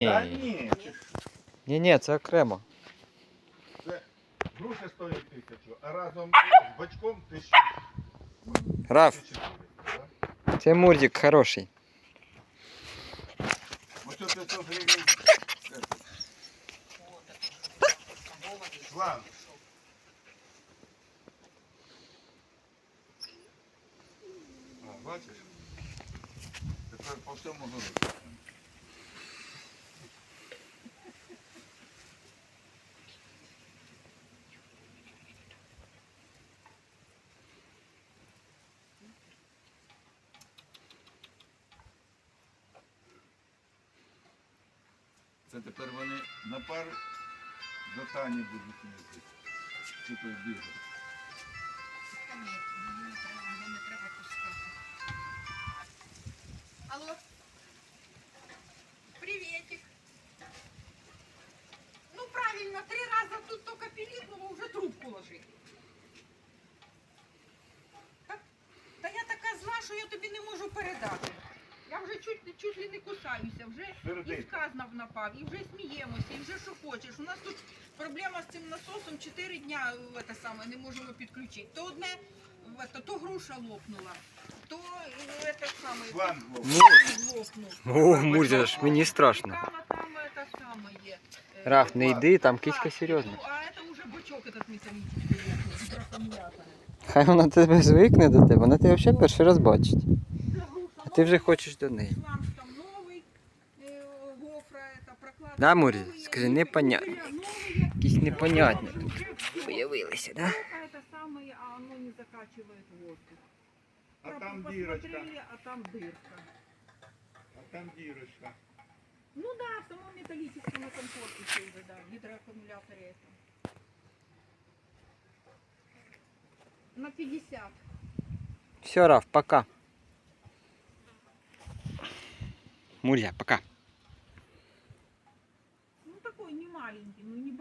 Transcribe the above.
Та Ні. ні, це ж- Ні, ні, це окремо. це груша стоїть тисячу, а разом з бачком тисячу. Раф, тисячу гривень, да? це мурзик хороший. Ось це 500 гривень. це, Шланг. О, бачиш? Тепер по всьому городу. Це тепер вони на пар до Тані будуть їздити. Чи то бігати. Алло. Приветик. Ну правильно, три раза тут только пиликнула, уже трубку чуть, чуть ли не кусаюся, вже і Сердито. сказано напав, і вже сміємося, і вже що хочеш. У нас тут проблема з цим насосом 4 дня е, те саме, не можемо підключити. То одне, е, те, то груша лопнула, то е, те саме. Шланг ловить. Ну, лопнув. О, мурзик, аж мені страшно. Там, а там это самое. э, Раф, не йди, там киська а, серйозна. ну, А это уже бачок этот металлический лопнул, от аккумулятора. Хай вона тебе звикне до тебе, вона тебе взагалі перший раз бачить. Да, груша А ти вже новая, хочеш до неї. Шланг там новый, э, гофра, это прокладка Да, Мурі? новые, Скажи, ну, непонятно. кабеля новые. Якісь непонятні Уже тут всё. появилися, да? А это самое, а оно не закачивает воздух. А Про- там посмотрели, дірочка. А там дырка. А там дірочка. Ну да, в самом металлическом этом корпусе уже, да, в гидроаккумуляторе это. На 50. Все, Раф, пока. Мурзя, пока. Ну такой не маленький, ну небольшой.